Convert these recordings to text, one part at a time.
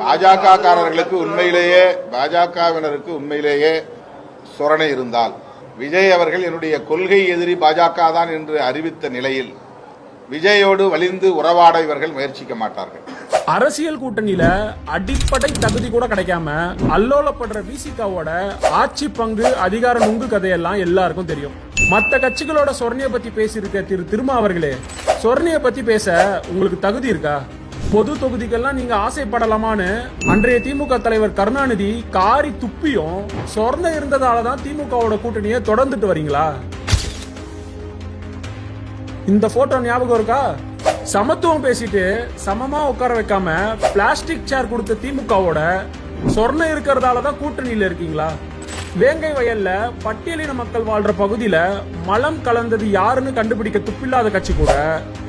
பாஜக காரர்களுக்கு உண்மையிலேயே பாஜகவினருக்கு உண்மையிலேயே சொரணை இருந்தால் விஜய் அவர்கள் என்னுடைய கொள்கை எதிரி பாஜக தான் என்று அறிவித்த நிலையில் விஜயோடு வலிந்து உறவாட இவர்கள் முயற்சிக்க மாட்டார்கள். அரசியல் கூட்டணியில அடிப்படை தகுதி கூட கிடைக்காம அல்லோலப்படுற விசிகாவோட ஆட்சி பங்கு அதிகார நுங்கு கதையெல்லாம் எல்லாருக்கும் தெரியும். மத்த கட்சிகளோட சொர்ணிய பத்தி பேசியிருக்க திரு திருமா அவர்களே சொர்ணிய பத்தி பேச உங்களுக்கு தகுதி இருக்கா? பொது தொகுதிக்கெல்லாம் நீங்க ஆசைப்படலாமான்னு அன்றைய திமுக தலைவர் கருணாநிதி காரி துப்பியும் சொர்ந்த இருந்ததால தான் திமுகவோட கூட்டணியை தொடர்ந்துட்டு வரீங்களா? இந்த போட்டோ ஞாபகம் இருக்கா? சமத்துவம் பேசிட்டு சமமா உட்கார வைக்காம பிளாஸ்டிக் சேர் கொடுத்த திமுகவோட சொர்ணம் இருக்கிறதால தான் கூட்டணியில இருக்கீங்களா? வேங்கை வயல்ல பட்டியலின மக்கள் வாழ்ற பகுதியில மலம் கலந்தது யாருன்னு கண்டுபிடிக்க துப்பில்லாத கட்சி கூட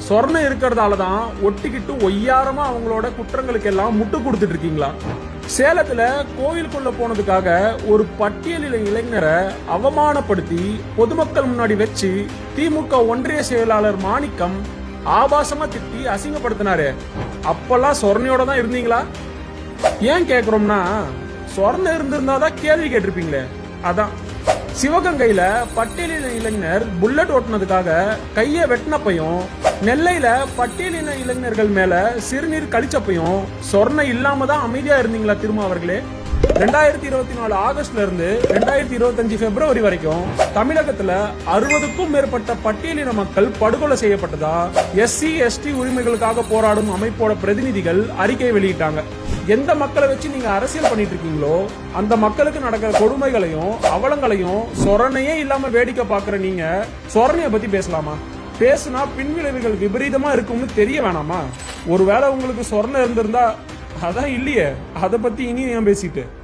சொர்ணம் இருக்கிறதால தான் ஒட்டிக்கிட்டு ஒய்யாரமா அவங்களோட குற்றங்களுக்கு எல்லாம் முட்டு கொடுத்துட்டு இருக்கீங்களா? சேலத்துல கோயிலுக்குள்ள போனதுக்காக ஒரு பட்டியலில இளைஞரை அவமானப்படுத்தி பொதுமக்கள் முன்னாடி வச்சு திமுக ஒன்றிய செயலாளர் மாணிக்கம் ஆபாசமா திட்டி அசிங்கப்படுத்தினாரு. அப்பெல்லாம் சொர்ணையோட தான் இருந்தீங்களா? ஏன் கேக்குறோம்னா சொர்ணம் இருந்திருந்தா தான் கேள்வி கேட்டிருப்பீங்களே. அதான். சிவகங்கையில பட்டியலின இளைஞர் புல்லட் ஓட்டினதுக்காக கைய வெட்டினப்பையும் நெல்லையில பட்டியலின இளைஞர்கள் மேல சிறுநீர் கழிச்சப்பையும் சொர்ணம் இல்லாம தான் அமைதியா இருந்தீங்களா திரும்ப அவர்களே? ரெண்டாயிரத்தி இருபத்தி நாலு ஆகஸ்ட்ல இருந்து ரெண்டாயிரத்தி இருபத்தஞ்சு பிப்ரவரி வரைக்கும் தமிழகத்துல அறுபதுக்கும் மேற்பட்ட பட்டியலின மக்கள் படுகொலை செய்யப்பட்டதா? எஸ்சி எஸ்டி உரிமைகளுக்காக போராடும் அமைப்போட பிரதிநிதிகள் அறிக்கை வெளியிட்டாங்க. எந்த மக்களை வச்சு நீங்க அரசியல் பண்ணிட்டு இருக்கீங்களோ அந்த மக்களுக்கு நடக்கிற கொடுமைகளையும் அவலங்களையும் சொரணையே இல்லாம வேடிக்கை பாக்குற நீங்க சொரணைய பத்தி பேசலாமா? பேசுனா பின்விளைவுகள் விபரீதமா இருக்கும்னு தெரிய வேணாமா? ஒருவேளை உங்களுக்கு சொரணை இருந்திருந்தா அதான் இல்லையே. அதை பத்தி இனி ஏன் பேசிட்டு?